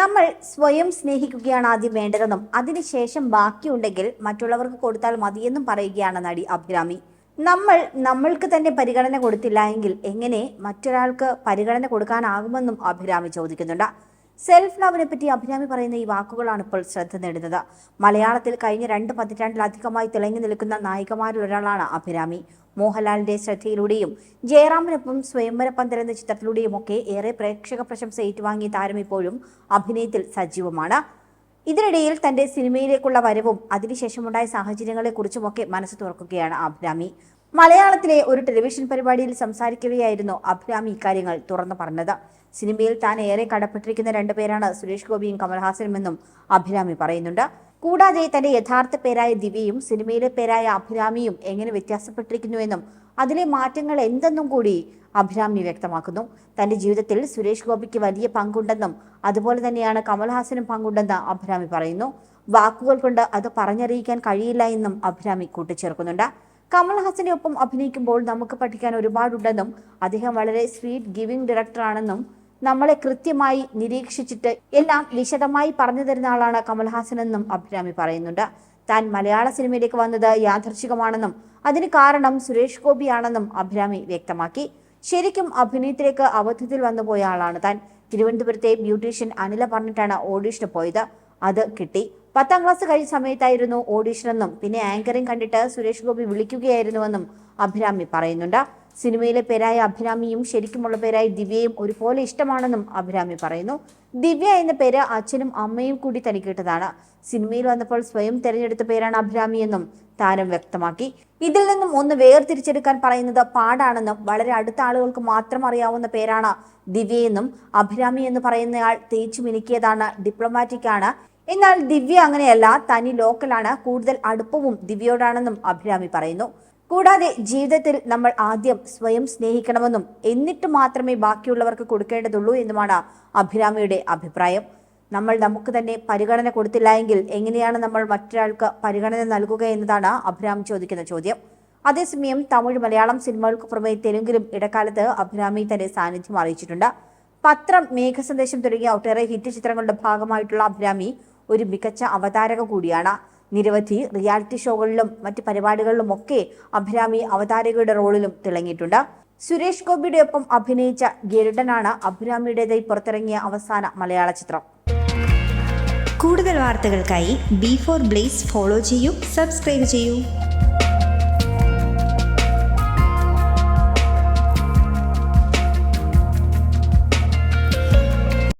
നമ്മൾ സ്വയം സ്നേഹിക്കുകയാണ് ആദ്യം വേണ്ടതെന്നും അതിനുശേഷം ബാക്കിയുണ്ടെങ്കിൽ മറ്റുള്ളവർക്ക് കൊടുത്താൽ മതിയെന്നും പറയുകയാണ് നടി അഭിരാമി. നമ്മൾ നമ്മൾക്ക് തന്നെ പരിഗണന കൊടുത്തില്ല എങ്കിൽ എങ്ങനെ മറ്റൊരാൾക്ക് പരിഗണന കൊടുക്കാനാകുമെന്നും അഭിരാമി ചോദിക്കുന്നുണ്ട്. സെൽഫ് ലവിനെ പറ്റി അഭിരാമി പറയുന്ന ഈ വാക്കുകളാണ് ഇപ്പോൾ ശ്രദ്ധ നേടുന്നത്. മലയാളത്തിൽ കഴിഞ്ഞ രണ്ട് പതിറ്റാണ്ടിലധികമായി തിളങ്ങി നിൽക്കുന്ന നായികമാരിൽ ഒരാളാണ് അഭിരാമി. മോഹൻലാലിന്റെ ശ്രദ്ധയിലൂടെയും ജയറാമിനൊപ്പം സ്വയംവര പന്തൽ എന്ന ചിത്രത്തിലൂടെയും ഒക്കെ ഏറെ പ്രേക്ഷക പ്രശംസ ഏറ്റുവാങ്ങിയ താരം ഇപ്പോഴും അഭിനയത്തിൽ സജീവമാണ്. ഇതിനിടയിൽ തന്റെ സിനിമയിലേക്കുള്ള വരവും അതിനുശേഷമുണ്ടായ സാഹചര്യങ്ങളെക്കുറിച്ചുമൊക്കെ മനസ്സ് തുറക്കുകയാണ് അഭിരാമി. മലയാളത്തിലെ ഒരു ടെലിവിഷൻ പരിപാടിയിൽ സംസാരിക്കവെയായിരുന്നു അഭിരാമി ഇക്കാര്യങ്ങൾ തുറന്നു പറഞ്ഞത്. സിനിമയിൽ താൻ ഏറെ കടപ്പെട്ടിരിക്കുന്ന രണ്ടുപേരാണ് സുരേഷ് ഗോപിയും കമൽഹാസനുമെന്നും അഭിരാമി പറയുന്നുണ്ട്. കൂടാതെ തന്റെ യഥാർത്ഥ പേരായ ദിവ്യയും സിനിമയിലെ പേരായ അഭിരാമിയും എങ്ങനെ വ്യത്യാസപ്പെട്ടിരിക്കുന്നുവെന്നും അതിലെ മാറ്റങ്ങൾ എന്തെന്നും കൂടി അഭിരാമി വ്യക്തമാക്കുന്നു. തന്റെ ജീവിതത്തിൽ സുരേഷ് ഗോപിക്ക് വലിയ പങ്കുണ്ടെന്നും അതുപോലെ തന്നെയാണ് കമൽഹാസനും പങ്കുണ്ടെന്ന് അഭിരാമി പറയുന്നു. വാക്കുകൾ കൊണ്ട് അത് പറഞ്ഞറിയിക്കാൻ കഴിയില്ല എന്നും അഭിരാമി കൂട്ടിച്ചേർക്കുന്നുണ്ട്. കമൽഹാസന്റെ ഒപ്പം അഭിനയിക്കുമ്പോൾ നമുക്ക് പഠിക്കാൻ ഒരുപാടുണ്ടെന്നും അദ്ദേഹം വളരെ സ്വീറ്റ് ഗിവിംഗ് ഡയറക്ടറാണെന്നും നമ്മളെ കൃത്യമായി നിരീക്ഷിച്ചിട്ട് എല്ലാം വിശദമായി പറഞ്ഞു തരുന്ന ആളാണ് കമൽഹാസൻ എന്നും അഭിരാമി പറയുന്നുണ്ട്. താൻ മലയാള സിനിമയിലേക്ക് വന്നത് യാദർശികമാണെന്നും അതിന് കാരണം സുരേഷ് ഗോപിയാണെന്നും അഭിരാമി വ്യക്തമാക്കി. ശരിക്കും അഭിനയത്തിലേക്ക് അബദ്ധത്തിൽ വന്നുപോയ ആളാണ് താൻ. തിരുവനന്തപുരത്തെ ബ്യൂട്ടീഷ്യൻ അനില പറഞ്ഞിട്ടാണ് ഓഡീഷന് പോയത്. അത് കിട്ടി. പത്താം ക്ലാസ് കഴിഞ്ഞ സമയത്തായിരുന്നു ഓഡീഷനെന്നും പിന്നെ ആങ്കറിംഗ് കണ്ടിട്ട് സുരേഷ് ഗോപി വിളിക്കുകയായിരുന്നുവെന്നും അഭിരാമി പറയുന്നുണ്ട്. സിനിമയിലെ പേരായ അഭിരാമിയും ശരിക്കുമുള്ള പേരായ ദിവ്യയും ഒരുപോലെ ഇഷ്ടമാണെന്നും അഭിരാമി പറയുന്നു. ദിവ്യ എന്ന പേര് അച്ഛനും അമ്മയും കൂടി തനിക്കിട്ടതാണ്. സിനിമയിൽ വന്നപ്പോൾ സ്വയം തിരഞ്ഞെടുത്ത പേരാണ് അഭിരാമി എന്നും താരം വ്യക്തമാക്കി. ഇതിൽ നിന്നും ഒന്ന് വേർതിരിച്ചെടുക്കാൻ പറയുന്നത് പാടാണെന്നും വളരെ അടുത്ത ആളുകൾക്ക് മാത്രം അറിയാവുന്ന പേരാണ് ദിവ്യയെന്നും അഭിരാമി എന്ന് പറയുന്നയാൾ തേച്ചു മിനുക്കിയതാണ് ഡിപ്ലോമാറ്റിക് ആണ്. എന്നാൽ ദിവ്യ അങ്ങനെയല്ല. തനി ലോക്കലാണ്. കൂടുതൽ അടുപ്പവും ദിവ്യയോടാണെന്നും അഭിരാമി പറയുന്നു. കൂടാതെ ജീവിതത്തിൽ നമ്മൾ ആദ്യം സ്വയം സ്നേഹിക്കണമെന്നും എന്നിട്ട് മാത്രമേ ബാക്കിയുള്ളവർക്ക് കൊടുക്കേണ്ടതുള്ളൂ എന്നുമാണ് അഭിരാമിയുടെ അഭിപ്രായം. നമ്മൾ നമുക്ക് തന്നെ പരിഗണന കൊടുത്തില്ല എങ്കിൽ എങ്ങനെയാണ് നമ്മൾ മറ്റൊരാൾക്ക് പരിഗണന നൽകുക എന്നതാണ് അഭിരാമി ചോദിക്കുന്ന ചോദ്യം. അതേസമയം തമിഴ് മലയാളം സിനിമകൾക്ക് പുറമെ തെലുങ്കിലും ഇടക്കാലത്ത് അഭിരാമി തന്റെ സാന്നിധ്യം അറിയിച്ചിട്ടുണ്ട്. പത്രം മേഘസന്ദേശം തുടങ്ങിയ ഒട്ടേറെ ഹിറ്റ് ചിത്രങ്ങളുടെ ഭാഗമായിട്ടുള്ള അഭിരാമി ഒരു മികച്ച അവതാരക കൂടിയാണ്. നിരവധി റിയാലിറ്റി ഷോകളിലും മറ്റ് പരിപാടികളിലും ഒക്കെ അഭിരാമി അവതാരകയുടെ റോളിലും തിളങ്ങിയിട്ടുണ്ട്. സുരേഷ് ഗോപിയുടെ ഒപ്പം അഭിനയിച്ച ഗരുഡനാണ് അഭിരാമിയുടേതായി പുറത്തിറങ്ങിയ അവസാന മലയാള ചിത്രം. കൂടുതൽ വാർത്തകൾക്കായി ബി ഫോർ ബ്ലേസ് ഫോളോ ചെയ്യൂ സബ്സ്ക്രൈബ് ചെയ്യൂ.